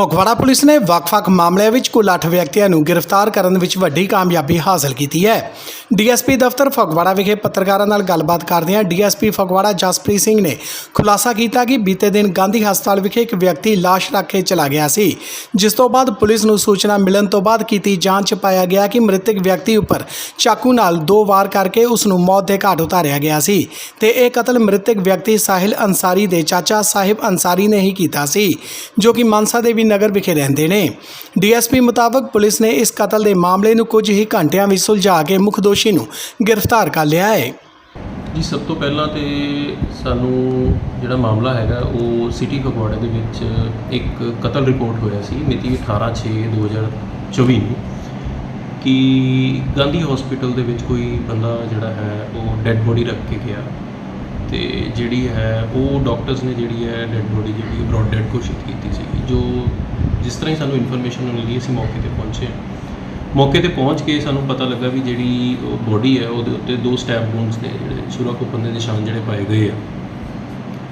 Phagwara police ਨੇ ਵੱਖ-ਵੱਖ ਮਾਮਲਿਆਂ ਵਿੱਚ ਕੁੱਲ 8 ਵਿਅਕਤੀਆਂ ਨੂੰ ਗ੍ਰਿਫਤਾਰ ਕਰਨ ਵਿੱਚ ਵੱਡੀ ਕਾਮਯਾਬੀ ਹਾਸਲ ਕੀਤੀ ਹੈ। ਡੀਐਸਪੀ ਦਫ਼ਤਰ ਫਗਵਾੜਾ ਵਿਖੇ ਪੱਤਰਕਾਰਾਂ ਨਾਲ ਗੱਲਬਾਤ ਕਰਦਿਆਂ ਡੀਐਸਪੀ ਫਗਵਾੜਾ ਜਸਪ੍ਰੀਤ ਸਿੰਘ ਨੇ ਖੁਲਾਸਾ ਕੀਤਾ ਕਿ ਬੀਤੇ ਦਿਨ ਗਾਂਧੀ ਹਸਪਤਾਲ ਵਿਖੇ ਇੱਕ ਵਿਅਕਤੀ ਲਾਸ਼ ਰੱਖ ਕੇ ਚਲਾ ਗਿਆ ਸੀ, ਜਿਸ ਤੋਂ ਬਾਅਦ ਪੁਲਿਸ ਨੂੰ ਸੂਚਨਾ ਮਿਲਣ ਤੋਂ ਬਾਅਦ ਕੀਤੀ ਜਾਂਚ ਪਾਇਆ ਗਿਆ ਕਿ ਮ੍ਰਿਤਕ ਵਿਅਕਤੀ ਉੱਪਰ ਚਾਕੂ ਨਾਲ ਦੋ ਵਾਰ ਕਰਕੇ ਉਸ ਨੂੰ ਮੌਤ ਦੇ ਘਾਟ ਉਤਾਰਿਆ ਗਿਆ ਸੀ ਤੇ ਇਹ ਕਤਲ ਮ੍ਰਿਤਕ ਵਿਅਕਤੀ ਸਾਹਿਲ ਅੰਸਾਰੀ ਦੇ ਚਾਚਾ ਸਾਹਿਬ ਅੰਸਾਰੀ ਨੇ ਹੀ ਕੀਤਾ ਸੀ, ਜੋ ਕਿ ਮਾਨਸਾ ਦੇਵੀ ਨਗਰ ਵਿਖੇ ਰਹਿੰਦੇ ਨੇ। ਡੀਐਸਪੀ ਮੁਤਾਬਕ ਪੁਲਿਸ ਨੇ ਇਸ ਕਤਲ ਦੇ ਮਾਮਲੇ ਨੂੰ ਕੁਝ ਹੀ ਘੰਟਿਆਂ ਵਿੱਚ ਸੁਲਝਾ ਕੇ ਮੁੱਖ ਦੋਸ਼ੀ ਨੂੰ ਗ੍ਰਿਫਤਾਰ ਕਰ ਲਿਆ ਹੈ। ਜੀ, ਸਭ ਤੋਂ ਪਹਿਲਾਂ ਤੇ ਸਾਨੂੰ ਜਿਹੜਾ ਮਾਮਲਾ ਹੈਗਾ, ਉਹ ਸਿਟੀ ਫਗਵਾੜਾ ਦੇ ਵਿੱਚ ਇੱਕ ਕਤਲ ਰਿਪੋਰਟ ਹੋਇਆ ਸੀ, ਮਿਤੀ 18/6/2024 ਨੂੰ। ਕਿ ਗਾਂਧੀ ਹਸਪੀਟਲ ਦੇ ਵਿੱਚ ਕੋਈ ਬੰਦਾ ਜਿਹੜਾ ਹੈ, ਉਹ ਡੈੱਡ ਬੋਡੀ ਰੱਖ ਕੇ ਗਿਆ ਤੇ ਜਿਹੜੀ ਹੈ, ਉਹ ਡਾਕਟਰਸ ਨੇ ਜਿਹੜੀ ਹੈ ਡੈੱਡ ਬੋਡੀ ਜਿਹੜੀ ਬ੍ਰੌਡ ਡੈਡ ਘੋਸ਼ਿਤ ਕੀਤੀ ਸੀ ਜੋ ਜਿਸ ਤਰ੍ਹਾਂ ਹੀ ਸਾਨੂੰ ਇਨਫੋਰਮੇਸ਼ਨ ਮਿਲੀ, ਅਸੀਂ ਮੌਕੇ ਤੇ ਪਹੁੰਚੇ। ਮੌਕੇ ਤੇ ਪਹੁੰਚ ਕੇ ਸਾਨੂੰ ਪਤਾ ਲੱਗਾ ਵੀ ਜਿਹੜੀ ਬੋਡੀ ਹੈ ਉਹਦੇ ਉੱਤੇ ਦੋ ਸਟੈਪ ਵੂਨਸ ਨੇ ਜਿਹੜੇ ਛੁਰਾ ਦੇ ਨਿਸ਼ਾਨ ਜਿਹੜੇ ਪਾਏ ਗਏ ਆ।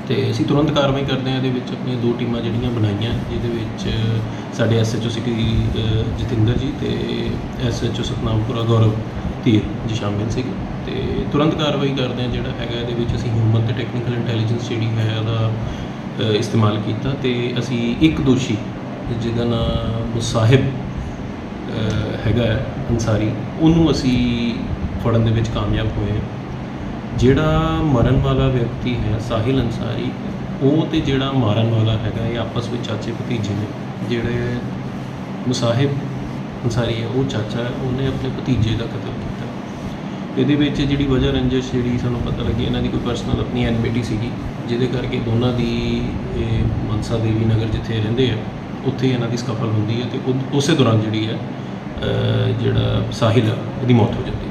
ਤੇ ਅਸੀਂ ਤੁਰੰਤ ਕਾਰਵਾਈ ਕਰਦੇ ਹਾਂ, ਇਹਦੇ ਵਿੱਚ ਆਪਣੀਆਂ ਦੋ ਟੀਮਾਂ ਜਿਹੜੀਆਂ ਬਣਾਈਆਂ, ਜਿਹਦੇ ਵਿੱਚ ਸਾਡੇ ਐਸਐਚਓ ਸਿਟੀ ਜਤਿੰਦਰ ਜੀ ਤੇ ਐਸਐਚਓ ਸਤਨਾਮਪੁਰਾ ਗੌਰਵ ਧੀਰ ਜੀ ਸ਼ਾਮਿਲ ਸੀਗੇ। ਤੇ ਤੁਰੰਤ ਕਾਰਵਾਈ ਕਰਦੇ ਹਾਂ, ਜਿਹੜਾ ਹੈਗਾ ਇਹਦੇ ਵਿੱਚ ਅਸੀਂ ਹਿਊਮਨ ਤੇ ਟੈਕਨੀਕਲ ਇੰਟੈਲੀਜੈਂਸ ਜਿਹੜੀ ਹੈ ਉਹਦਾ ਇਸਤੇਮਾਲ ਕੀਤਾ ਤੇ ਅਸੀਂ ਇੱਕ ਦੋਸ਼ੀ ਜਿਹਦਾ ਨਾਮ ਮੁਸਾਹਿਬ ਹੈਗਾ ਹੈ ਅੰਸਾਰੀ, ਉਹਨੂੰ ਅਸੀਂ ਫੜਨ ਦੇ ਵਿੱਚ ਕਾਮਯਾਬ ਹੋਏ ਹਾਂ। ਜਿਹੜਾ ਮਰਨ ਵਾਲਾ ਵਿਅਕਤੀ ਹੈ ਸਾਹਿਲ ਅੰਸਾਰੀ, ਉਹ ਤੇ ਜਿਹੜਾ ਮਾਰਨ ਵਾਲਾ ਹੈਗਾ ਇਹ ਆਪਸ ਵਿੱਚ ਚਾਚੇ ਭਤੀਜੇ ਨੇ ਜਿਹੜੇ ਮੁਸਾਹਿਬ ਅੰਸਾਰੀ ਹੈ, ਉਹ ਚਾਚਾ ਹੈ, ਉਹਨੇ ਆਪਣੇ ਭਤੀਜੇ ਦਾ ਕਤਲ ਕੀਤਾ ਇਹਦੇ ਵਿੱਚ ਜਿਹੜੀ ਵਜ੍ਹਾ ਰੰਜਿਸ਼ ਜਿਹੜੀ ਸਾਨੂੰ ਪਤਾ ਲੱਗੀ, ਇਹਨਾਂ ਦੀ ਕੋਈ ਪਰਸਨਲ ਆਪਣੀ ਐਨਮਿਟੀ ਸੀਗੀ, ਜਿਹਦੇ ਕਰਕੇ ਦੋਨਾਂ ਦੀ ਇਹ ਮਨਸਾ ਦੇਵੀ ਨਗਰ ਜਿੱਥੇ ਰਹਿੰਦੇ ਆ, ਉੱਥੇ ਇਹਨਾਂ ਦੀ ਸਕਫਲ ਹੁੰਦੀ ਹੈ ਤੇ ਉਦ- ਉਸੇ ਦੌਰਾਨ ਜਿਹੜੀ ਹੈ ਜਿਹੜਾ ਸਾਹਿਲ ਉਹਦੀ ਮੌਤ ਹੋ ਜਾਂਦੀ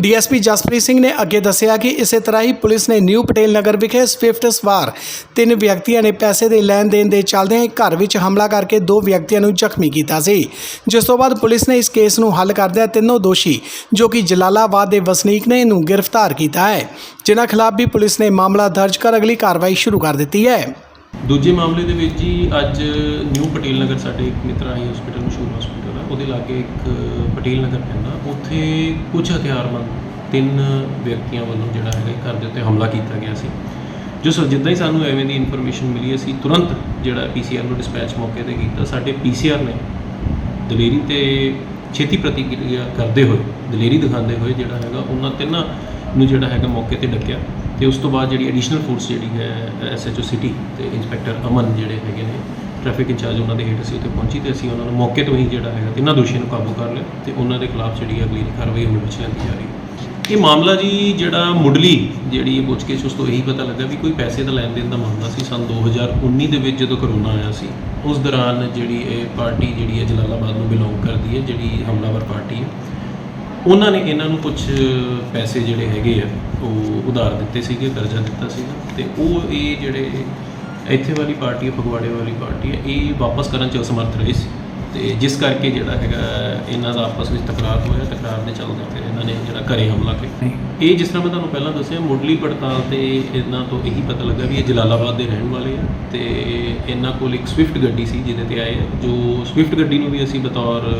ਡੀਐਸਪੀ ਜਸਪ੍ਰੀਤ ਸਿੰਘ ਨੇ ਅੱਗੇ ਦੱਸਿਆ ਕਿ ਇਸੇ ਤਰ੍ਹਾਂ ਹੀ ਪੁਲਿਸ ਨੇ ਨਿਊ ਪਟੇਲ ਨਗਰ ਵਿਖੇ ਸਵਿਫਟ ਸਵਾਰ ਤਿੰਨ ਵਿਅਕਤੀਆਂ ਨੇ ਪੈਸੇ ਦੇ ਲੈਣ ਦੇਣ ਦੇ ਚੱਲਦਿਆਂ ਇੱਕ ਘਰ ਵਿੱਚ ਹਮਲਾ ਕਰਕੇ ਦੋ ਵਿਅਕਤੀਆਂ ਨੂੰ ਜ਼ਖਮੀ ਕੀਤਾ ਸੀ। ਜਿਸ ਤੋਂ ਬਾਅਦ ਪੁਲਿਸ ਨੇ ਇਸ ਕੇਸ ਨੂੰ ਹੱਲ ਕਰਦਿਆਂ ਤਿੰਨੋਂ ਦੋਸ਼ੀ, ਜੋ ਕਿ ਜਲਾਲਾਬਾਦ ਦੇ ਵਸਨੀਕ ਨੇ, ਇਹਨੂੰ ਗ੍ਰਿਫਤਾਰ ਕੀਤਾ ਹੈ। ਜਿਨ੍ਹਾਂ ਖਿਲਾਫ ਵੀ ਪੁਲਿਸ ਨੇ ਮਾਮਲਾ ਦਰਜ ਕਰ ਅਗਲੀ ਕਾਰਵਾਈ ਸ਼ੁਰੂ ਕਰ ਦਿੱਤੀ ਹੈ। ਦੂਜੇ ਮਾਮਲੇ ਦੇ ਵਿੱਚ ਜੀ ਅੱਜ ਨਿਊ ਪਟੇਲ ਨਗਰ ਸਾਡੇ ਇੱਕ ਮਿੱਤਰ ਆਈ ਹਸਪੀਟਲ ਮਸ਼ਹੂਰ ਹਸਪੀਟਲ ਆ। ਉਹਦੇ ਲਾਗੇ ਇੱਕ ਪਟੇਲ ਨਗਰ ਪੈਂਦਾ। ਉੱਥੇ ਕੁਝ ਹਥਿਆਰਬੰਦ ਤਿੰਨ ਵਿਅਕਤੀਆਂ ਵੱਲੋਂ ਜਿਹੜਾ ਹੈਗਾ ਘਰ ਦੇ ਉੱਤੇ ਹਮਲਾ ਕੀਤਾ ਗਿਆ ਸੀ। ਜੋ ਸੋ ਜਿੱਦਾਂ ਹੀ ਸਾਨੂੰ ਐਵੇਂ ਦੀ ਇਨਫੋਰਮੇਸ਼ਨ ਮਿਲੀ, ਅਸੀਂ ਤੁਰੰਤ ਜਿਹੜਾ ਪੀਸੀਆਰ ਨੂੰ ਡਿਸਪੈਚ ਮੌਕੇ ਤੇ ਕੀਤਾ। ਸਾਡੇ ਪੀਸੀਆਰ ਨੇ ਦਲੇਰੀ ਤੇ ਛੇਤੀ ਪ੍ਰਤੀਕਿਰਿਆ ਕਰਦੇ ਹੋਏ, ਦਲੇਰੀ ਦਿਖਾਉਂਦੇ ਹੋਏ ਜਿਹੜਾ ਹੈਗਾ, ਉਹਨਾਂ ਤਿੰਨਾਂ ਨੂੰ ਜਿਹੜਾ ਹੈਗਾ ਮੌਕੇ ਤੇ ਡੱਕਿਆ। ਤੇ ਉਸ ਤੋਂ ਬਾਅਦ ਜਿਹੜੀ ਐਡੀਸ਼ਨਲ ਫੋਰਸ ਜਿਹੜੀ ਹੈ ਐਸਐਚਓ ਸਿਟੀ ਤੇ ਇੰਸਪੈਕਟਰ ਅਮਨ ਜਿਹੜੇ ਹੈਗੇ ਨੇ ਟ੍ਰੈਫਿਕ ਇੰਚਾਰਜ ਉਹਨਾਂ ਦੇ ਹੇਠ ਅਸੀਂ ਉੱਥੇ ਪਹੁੰਚੀ ਤੇ ਅਸੀਂ ਉਹਨਾਂ ਨੂੰ ਮੌਕੇ ਤੋਂ ਹੀ ਜਿਹੜਾ ਹੈਗਾ ਤਿੰਨਾਂ ਦੋਸ਼ੀਆਂ ਨੂੰ ਕਾਬੂ ਕਰ ਲਿਆ ਤੇ ਉਹਨਾਂ ਦੇ ਖਿਲਾਫ ਜਿਹੜੀ ਅਗਲੀ ਕਾਰਵਾਈ ਅਮਲ ਵਿੱਚ ਲਿਆਂਦੀ ਜਾ ਰਹੀ ਹੈ। ਇਹ ਮਾਮਲਾ ਜੀ ਜਿਹੜਾ ਮੁੱਢਲੀ ਜਿਹੜੀ ਇਹ ਪੁੱਛਗਿੱਛ ਉਸ ਤੋਂ ਇਹੀ ਪਤਾ ਲੱਗਾ ਵੀ ਕੋਈ ਪੈਸੇ ਦਾ ਲੈਣ ਦੇਣ ਦਾ ਮਾਮਲਾ ਸੀ ਸਨ 2019 ਦੇ ਵਿੱਚ ਜਦੋਂ ਕਰੋਨਾ ਆਇਆ ਸੀ। ਉਸ ਦੌਰਾਨ ਜਿਹੜੀ ਇਹ ਪਾਰਟੀ ਜਿਹੜੀ ਹੈ ਜਲਾਲਾਬਾਦ ਨੂੰ ਬਿਲੋਂਗ ਕਰਦੀ ਹੈ, ਜਿਹੜੀ ਹਮਲਾਵਰ ਪਾਰਟੀ ਹੈ ਉਹਨਾਂ ਨੇ ਇਹਨਾਂ ਨੂੰ ਕੁਝ ਪੈਸੇ ਜਿਹੜੇ ਹੈਗੇ ਆ ਉਹ ਉਧਾਰ ਦਿੱਤੇ ਸੀਗੇ ਕਰਜ਼ਾ ਦਿੱਤਾ ਸੀਗਾ ਤੇ ਉਹ ਇਹ ਜਿਹੜੇ ਇੱਥੇ ਵਾਲੀ ਪਾਰਟੀ ਹੈ ਫਗਵਾੜੇ ਵਾਲੀ ਪਾਰਟੀ ਹੈ ਇਹ ਵਾਪਸ ਕਰਨ ਚ ਅਸਮਰਥ ਰਹੇ ਸੀ। ਤੇ ਜਿਸ ਕਰਕੇ ਜਿਹੜਾ ਹੈਗਾ ਇਹਨਾਂ ਦਾ ਆਪਸ ਵਿੱਚ ਤਕਰਾਰ ਹੋਇਆ ਤਕਰਾਰ ਦੇ ਚੱਲਦੇ ਫਿਰ ਇਹਨਾਂ ਨੇ ਜਿਹੜਾ ਘਰੇ ਹਮਲਾ ਕੀਤਾ। ਇਹ ਜਿਸ ਤਰ੍ਹਾਂ ਮੈਂ ਤੁਹਾਨੂੰ ਪਹਿਲਾਂ ਦੱਸਿਆ ਮੁੱਢਲੀ ਪੜਤਾਲ ਤੇ ਇਹਨਾਂ ਤੋਂ ਇਹੀ ਪਤਾ ਲੱਗਾ ਵੀ ਇਹ ਜਲਾਲਾਬਾਦ ਦੇ ਰਹਿਣ ਵਾਲੇ ਆ ਤੇ ਇਹਨਾਂ ਕੋਲ ਇੱਕ ਸਵਿਫਟ ਗੱਡੀ ਸੀ ਜਿਹਦੇ ਤੇ ਆਏ ਜੋ ਸਵਿਫਟ ਗੱਡੀ ਨੂੰ ਵੀ ਅਸੀਂ ਬਤੌਰ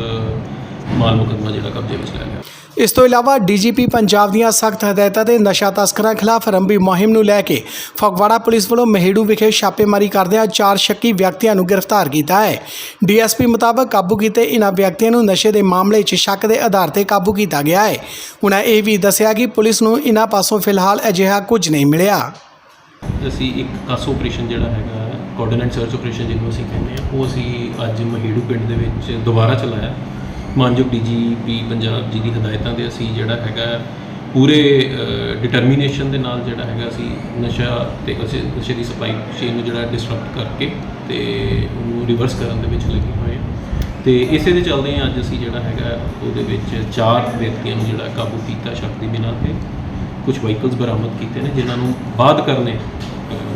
ਮਾਲ ਮੁਕੱਦਮਾ ਜਿਹੜਾ ਕਬਜ਼ੇ ਵਿੱਚ ਲੈ ਲਿਆ। ਇਸ ਤੋਂ ਇਲਾਵਾ ਡੀਜੀਪੀ ਪੰਜਾਬ ਦੀਆਂ ਸਖਤ ਹਦਾਇਤਾਂ ਤੇ ਨਸ਼ਾ ਤਸਕਰਾਂ ਖਿਲਾਫ ਆਰੰਭੀ ਮੁਹਿੰਮ ਨੂੰ ਲੈ ਕੇ ਫਗਵਾੜਾ ਪੁਲਿਸ ਵੱਲੋਂ ਮਹਿੜੂ ਵਿਖੇ ਛਾਪੇਮਾਰੀ ਕਰਦਿਆਂ ਚਾਰ ਸ਼ੱਕੀ ਵਿਅਕਤੀਆਂ ਨੂੰ ਗ੍ਰਿਫਤਾਰ ਕੀਤਾ ਹੈ। ਡੀਐਸਪੀ ਮੁਤਾਬਕ ਕਾਬੂ ਕੀਤੇ ਇਨ੍ਹਾਂ ਵਿਅਕਤੀਆਂ ਨੂੰ ਨਸ਼ੇ ਦੇ ਮਾਮਲੇ 'ਚ ਸ਼ੱਕ ਦੇ ਆਧਾਰ ਤੇ ਕਾਬੂ ਕੀਤਾ ਗਿਆ ਹੈ। ਉਹਨਾਂ ਇਹ ਵੀ ਦੱਸਿਆ ਕਿ ਪੁਲਿਸ ਨੂੰ ਇਨ੍ਹਾਂ ਪਾਸੋਂ ਫਿਲਹਾਲ ਅਜਿਹਾ ਕੁਝ ਨਹੀਂ ਮਿਲਿਆ। ਅਸੀਂ ਇੱਕ ਕਾਸ ਆਪਰੇਸ਼ਨ ਜਿਹੜਾ ਹੈਗਾ, ਕੋਆਰਡੀਨੇਟ ਸਰਚ ਆਪਰੇਸ਼ਨ ਜਿਹਨੂੰ ਅਸੀਂ ਕਹਿੰਦੇ ਆ ਉਹ ਅਸੀਂ ਅੱਜ ਮਹੇੜੂ ਪਿੰਡ ਦੇ ਵਿੱਚ ਦੁਬਾਰਾ ਚਲਾਇਆ। ਮਾਨਯੋਗ ਡੀਜੀਪੀ ਪੰਜਾਬ ਜੀ ਦੀ ਹਦਾਇਤਾਂ 'ਤੇ ਅਸੀਂ ਜਿਹੜਾ ਹੈਗਾ ਪੂਰੇ ਡਿਟਰਮੀਨੇਸ਼ਨ ਦੇ ਨਾਲ ਜਿਹੜਾ ਹੈਗਾ ਅਸੀਂ ਨਸ਼ਾ ਤੇ ਅਸੀਂ ਨਸ਼ੇ ਦੀ ਸਪਲਾਈ ਚੇਨ ਨੂੰ ਜਿਹੜਾ ਡਿਸਟਰਪਟ ਕਰਕੇ ਤੇ ਉਹਨੂੰ ਰਿਵਰਸ ਕਰਨ ਦੇ ਵਿੱਚ ਲੱਗੇ ਹੋਏ ਹਾਂ। ਤੇ ਇਸੇ ਦੇ ਚੱਲਦੇ ਹਾਂ ਅੱਜ ਅਸੀਂ ਜਿਹੜਾ ਹੈਗਾ ਉਹਦੇ ਵਿੱਚ ਚਾਰ ਵਿਅਕਤੀਆਂ ਨੂੰ ਜਿਹੜਾ ਕਾਬੂ ਕੀਤਾ ਸ਼ੱਕ ਦੀ ਬਿਨਾਂ ਤੇ। ਕੁਝ ਵਹੀਕਲਸ ਬਰਾਮਦ ਕੀਤੇ ਨੇ, ਜਿਨ੍ਹਾਂ ਨੂੰ ਬਾਅਦ ਕਰਨੇ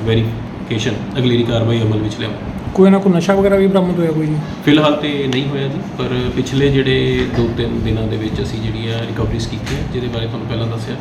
ਵੈਰੀਫਿਕੇਸ਼ਨ ਅਗਲੇਰੀ ਕਾਰਵਾਈ ਅਮਲ ਵਿੱਚ ਲਿਆਵਾਂ ਕੋਈ ਨਾ ਕੋਈ ਨਸ਼ਾ ਵਗੈਰਾ ਵੀ ਬਰਾਮਦ ਹੋਇਆ ਕੋਈ ਜੀ? ਫਿਲਹਾਲ ਤੇ ਨਹੀਂ ਹੋਇਆ ਜੀ, ਪਰ ਪਿਛਲੇ ਜਿਹੜੇ 2-3 ਦਿਨਾਂ ਦੇ ਵਿੱਚ ਅਸੀਂ ਜਿਹੜੀਆਂ ਰਿਕਵਰੀਜ਼ ਕੀਤੀਆਂ, ਜਿਹਦੇ ਬਾਰੇ ਤੁਹਾਨੂੰ ਪਹਿਲਾਂ ਦੱਸਿਆ।